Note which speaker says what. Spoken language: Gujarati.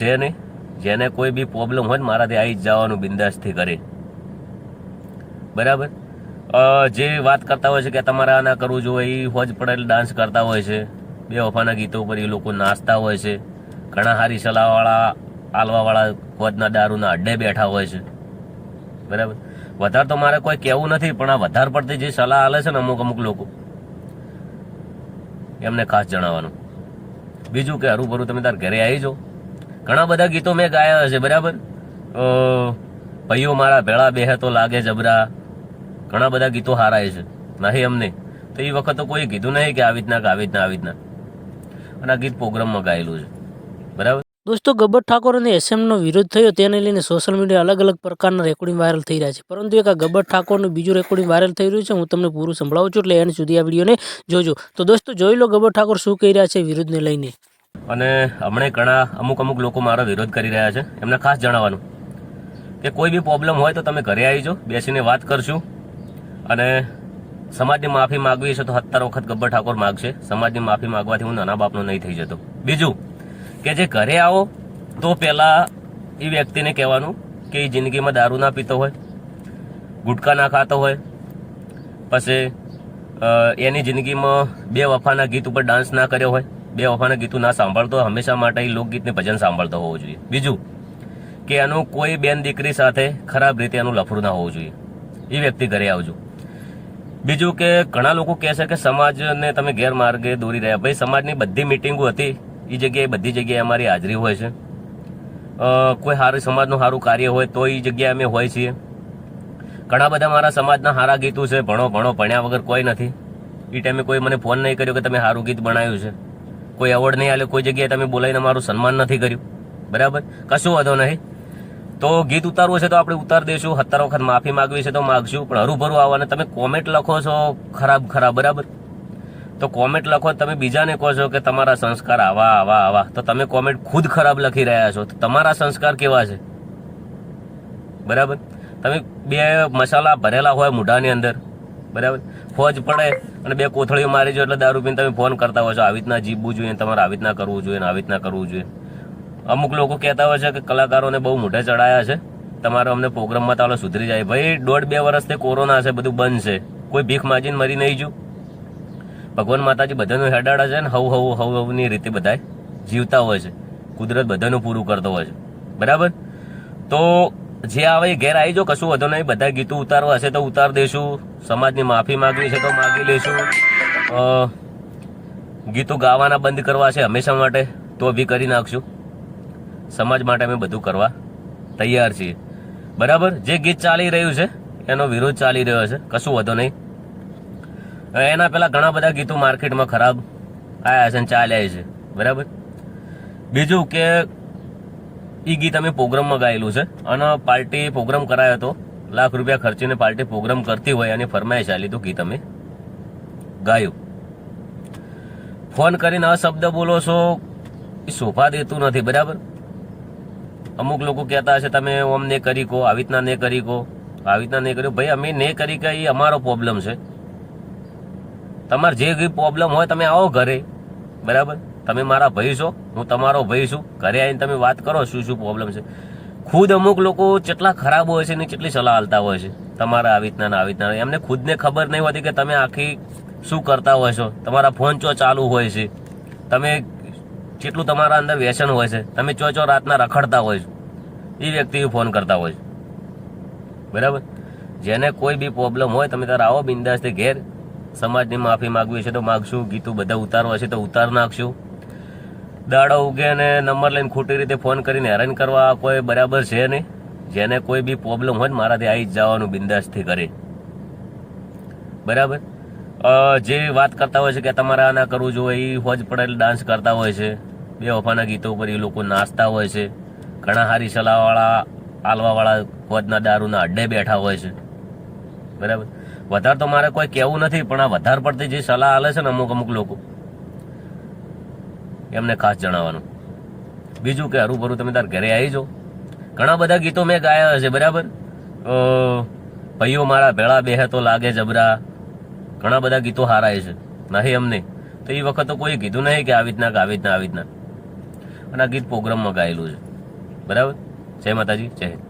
Speaker 1: છે નહીં? જેને કોઈ બી પ્રોબ્લેમ હોય ને મારાથી આવી જ જવાનું બિંદાસથી કરી બરાબર? જે વાત કરતા હોય છે કે તમારે આના કરવું જોઈએ એ હોજ પડેલ ડાન્સ કરતા હોય છે. બે વફાના ગીતો ઉપર એ લોકો નાચતા હોય છે. ઘણા હારી સલાહવાળા, આલવાવાળા હોજના દારૂના અડ્ડે બેઠા હોય છે. બરાબર? વધારે તો મારે કોઈ કહેવું નથી, પણ આ વધારે પડતી જે સલાહ આલે છે ને અમુક અમુક લોકો, એમને ખાસ જણાવવાનું. બીજું કે હરું તમે તાર ઘરે આવી જાઓ. ઘણા બધા ગીતો મેં ગાયા છે બરાબર? ભાઈઓ મારા ભેળા બેહે તો લાગે જબરા. ઘણા બધા ગીતો હારાય છે, નહીં અમને? તો એ વખત તો કોઈ કીધું નહીં કે આવી રીતના કે આવી રીતના આવી રીતના. અને આ ગીત પ્રોગ્રામમાં ગાયેલું છે, બરાબર?
Speaker 2: દોસ્તો, ગબ્બર ઠાકોર અને એસએમનો વિરોધ થયો તેને લઈને સોશિયલ મીડિયા અલગ અલગ પ્રકારના રેકોર્ડિંગ વાયરલ થઈ રહ્યા છે. પરંતુ એક આ ગબ્બર ઠાકોરનું બીજું રેકોર્ડિંગ વાયરલ થઈ રહ્યું છે, હું તમને પૂરું સંભળાવું છું એટલે એન્ડ સુધી આ વિડીયોને જોજો. તો દોસ્તો, જોઈ લો ગબ્બર ઠાકોર શું કહી રહ્યા છે વિરોધને લઈને.
Speaker 1: અને હમણાં ઘણા અમુક અમુક લોકો મારો વિરોધ કરી રહ્યા છે, એમને ખાસ જણાવવાનું કે કોઈ બી પ્રોબ્લેમ હોય તો તમે ઘરે આવી જાઓ બેસીને વાત કરશું. અને સમાજની માફી માગવી છે તો સત્તર વખત ગબ્બર ઠાકોર માગશે. સમાજની માફી માગવાથી હું નાના બાપનો નહીં થઈ જતો. બીજું કે જે ઘરે આવો, તો પહેલાં એ વ્યક્તિને કહેવાનું કે એ જિંદગીમાં દારૂ ના પીતો હોય, ગુટકા ના ખાતો હોય, પછી એની જિંદગીમાં બે વફાના ગીત ઉપર ડાન્સ ના કર્યો હોય બે વફાના ગીતું ના સાંભળતો, હંમેશા માટે એ લોકગીતને ભજન સાંભળતો હોવો જોઈએ. બીજું, કે એનું કોઈ બેન દીકરી સાથે ખરાબ રીતે એનું લફડું ના હોવું જોઈએ. એ વ્યક્તિ ઘરે આવજો. બીજું કે ઘણા લોકો કહે છે કે સમાજને તમે ગેરમાર્ગે દોરી રહ્યા. ભાઈ, સમાજની બધી મિટિંગો હતી. એ જગ્યાએ બધી જગ્યાએ અમારી હાજરી હોય છે. કોઈ સારું સમાજનું સારું કાર્ય હોય તો એ જગ્યાએ અમે હોય છીએ. ઘણા બધા મારા સમાજના સારા ગીતો છે. ભણો ભણો, ભણ્યા વગર કોઈ નથી. એ ટાઈમે કોઈ મને ફોન નહીં કર્યો કે તમે સારું ગીત બનાવ્યું છે. કોઈ એવોર્ડ નહીં આલે, કોઈ જગ્યાએ તમે બોલાવીને મારું સન્માન નથી કર્યું. બરાબર? કશું વાંધો નહીં. તો ગીત ઉતારવું છે તો આપણે ઉતાર દઈશું. સત્તર વખત માફી માગવી છે તો માગશું, પણ હરુભરું આવવાને તમે કોમેન્ટ લખો છો ખરાબ ખરાબ, બરાબર? તો કોમેન્ટ લખો, તમે બીજાને કહો છો કે તમારા સંસ્કાર આવા આવા આવા. તો તમે કોમેન્ટ ખુદ ખરાબ લખી રહ્યા છો. તો તમારા સંસ્કાર કેવા છે? બરાબર? તમે બે મસાલા ભરેલા હોય મોઢાની અંદર. બરાબર? ફોજ પડે અને બે કોથળીઓ મારી જો એટલે દારૂ પીને તમે ફોન કરતા હોય છો, આવી રીતના જીવવું જોઈએ તમારે આવી રીતના કરવું જોઈએ આવી રીતના કરવું જોઈએ. અમુક લોકો કહેતા હોય છે કે કલાકારોને બહુ મોઢે ચડાયા છે. તમારે અમને પ્રોગ્રામમાં તાલો સુધરી જાય. ભાઈ, દોઢ બે વર્ષથી કોરોના છે, બધું બંધ છે. કોઈ ભીખ માજીને મરી નહીં જુ ભગવાન માતાજી બધાનું હેડાડા છે ને હવ હવ હવ હવની રીતે બધા જીવતા હોય છે. કુદરત બધાનું પૂરું કરતો હોય છે. બરાબર? તો જે આવે એ ઘેર આવી જાઓ, કશું વધુ નહીં. બધા ગીતો ઉતારવા હશે તો ઉતાર દઈશું સમાજની માફી માંગવી છે તો માગી લઈશું ગીતો ગાવાના બંધ કરવા છે હંમેશા માટે, તો બી કરી નાખશું. સમાજ માટે અમે બધું કરવા તૈયાર છીએ. બરાબર? જે ગીત ચાલી રહ્યું છે, એનો વિરોધ ચાલી રહ્યો છે. કશું વધુ નહીં. એના પહેલાં ઘણા બધા ગીતો માર્કેટમાં ખરાબ આવ્યા છે અને ચાલ્યા છે. બરાબર? બીજું કે એ ગીત અમે પ્રોગ્રામમાં ગાયેલું છે. અને પાર્ટી પ્રોગ્રામ કરાયો હતો. લાખ રૂપિયા ખર્ચીને પાર્ટી પ્રોગ્રામ કરતી હોય અને ફરમાઈશ આલી તો ગીત અમે. ગાયું. ફોન કરીને આ શબ્દ બોલો છો એ શોભા દેતું નથી, બરાબર? અમુક લોકો કહેતા હશે, તમે ઓમ ને કરી કહો, આવી રીતના ને કરી કહો. આવી રીતના ને કર્યું. ભાઈ, અમે ને કરી કે એ અમારો પ્રોબ્લેમ છે. તમારે જે પ્રોબ્લેમ હોય, તમે આવો ઘરે. બરાબર? તમે મારા ભાઈ છો, હું તમારો ભાઈ છું. ઘરે આવીને તમે વાત કરો શું શું પ્રોબ્લેમ છે. ખુદ અમુક લોકો કેટલા ખરાબ હોય છે ને કેટલી સલાહ આલતા હોય છે. તમારા આવી રીતના આવી રીતના. એમને ખુદને ખબર નહીં હોતી કે તમે આખી શું કરતા હોય છો. તમારા ફોન ચો ચાલુ હોય છે. તમે કેટલું તમારા અંદર વ્યસન હોય છે. તમે ચો ચો રાતના રખડતા હોય છો. એ વ્યક્તિ ફોન કરતા હોય છે. બરાબર? જેને કોઈ બી પ્રોબ્લેમ હોય, તમે તારે આવો બિંદાસથી ઘેર. સમાજની માફી માગવી છે તો માગશું. ગીતું બધા ઉતારવા છે તો ઉતાર નાખશું. દાડો ઉગે ને નંબર લઈને ખોટી રીતે ફોન કરીને હેરાન કરવા કોઈ બરાબર છે નહીં. જેને કોઈ બી પ્રોબ્લેમ હોય મારાથી આવી જ જવાનું બિંદાસથી કરે બરાબર? જે વાત કરતા હોય છે કે તમારે આ ના કરવું જોઈએ એ હોજ પડેલ ડાન્સ કરતા હોય છે. બે વફાના ગીતો ઉપર એ લોકો નાચતા હોય છે. ઘણા હારી સલાહવાળા, આલવાવાળા હોજના દારૂના અડ્ડે બેઠા હોય છે. બરાબર? વધારે તો મારે કોઈ કહેવું નથી, પણ આ વધારે પડતી જે સલાહ આલે છે ને અમુક અમુક લોકો એમને ખાસ જણાવવાનું. બીજું કે હરૂભરું તમે તાર ઘરે આવી જાઓ. ઘણા બધા ગીતો મેં ગાયા છે બરાબર? ભાઈઓ મારા ભેળા બેહે તો લાગે જબરા. ઘણા બધા ગીતો હારાય છે. નહીં અમને. તો એ વખત તો કોઈ કીધું નહીં કે આવી રીતના કે આવી રીતના આવી રીતના. અને આ ગીત પ્રોગ્રામમાં ગાયેલું છે. બરાબર? જય માતાજી, જય હિન્દ.